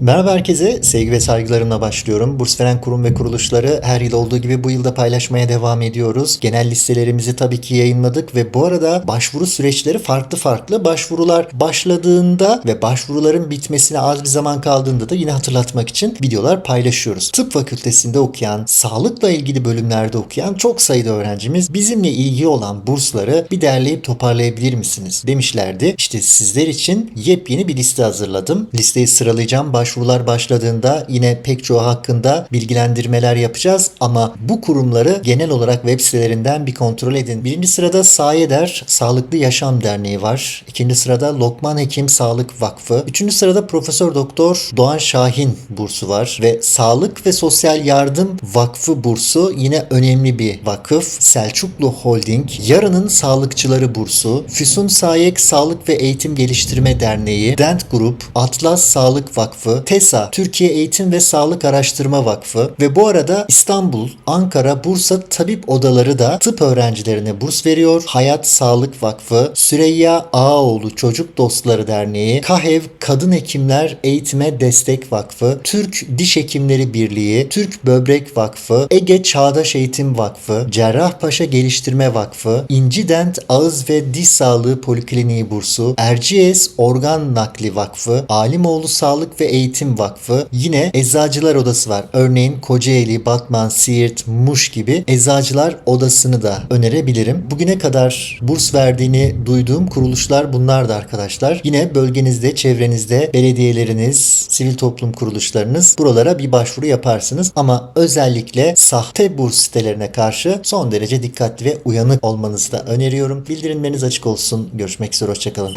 Merhaba herkese, sevgi ve saygılarımla başlıyorum. Burs veren kurum ve kuruluşları her yıl olduğu gibi bu yılda paylaşmaya devam ediyoruz. Genel listelerimizi tabii ki yayınladık ve bu arada başvuru süreçleri farklı farklı. Başvurular başladığında ve başvuruların bitmesine az bir zaman kaldığında da yine hatırlatmak için videolar paylaşıyoruz. Tıp fakültesinde okuyan, sağlıkla ilgili bölümlerde okuyan çok sayıda öğrencimiz bizimle ilgili olan bursları bir derleyip toparlayabilir misiniz demişlerdi. İşte sizler için yepyeni bir liste hazırladım. Listeyi sıralayacağım. Başvurular başladığında yine pek çoğu hakkında bilgilendirmeler yapacağız ama bu kurumları genel olarak web sitelerinden bir kontrol edin. Birinci sırada Sayeder Sağlıklı Yaşam Derneği var. İkinci sırada Lokman Hekim Sağlık Vakfı. Üçüncü sırada Profesör Doktor Doğan Şahin bursu var ve Sağlık ve Sosyal Yardım Vakfı bursu yine önemli bir vakıf. Selçuklu Holding, Yarının Sağlıkçıları bursu, Füsun Sayek Sağlık ve Eğitim Geliştirme Derneği, Dent Grup, Atlas Sağlık Vakfı, TESA, Türkiye Eğitim ve Sağlık Araştırma Vakfı ve bu arada İstanbul, Ankara, Bursa tabip odaları da tıp öğrencilerine burs veriyor. Hayat Sağlık Vakfı, Süreyya Ağaoğlu Çocuk Dostları Derneği, KAHEV Kadın Hekimler Eğitime Destek Vakfı, Türk Diş Hekimleri Birliği, Türk Böbrek Vakfı, Ege Çağdaş Eğitim Vakfı, Cerrahpaşa Geliştirme Vakfı, İnci Dent Ağız ve Diş Sağlığı Polikliniği Bursu, Erciyes Organ Nakli Vakfı, Alimoğlu Sağlık ve Eğitim Vakfı, yine Eczacılar Odası var. Örneğin Kocaeli, Batman, Siirt, Muş gibi Eczacılar Odası'nı da önerebilirim. Bugüne kadar burs verdiğini duyduğum kuruluşlar bunlardı arkadaşlar. Yine bölgenizde, çevrenizde belediyeleriniz, sivil toplum kuruluşlarınız buralara bir başvuru yaparsınız. Ama özellikle sahte burs sitelerine karşı son derece dikkatli ve uyanık olmanızı da öneriyorum. Bildirimleriniz açık olsun. Görüşmek üzere, hoşçakalın.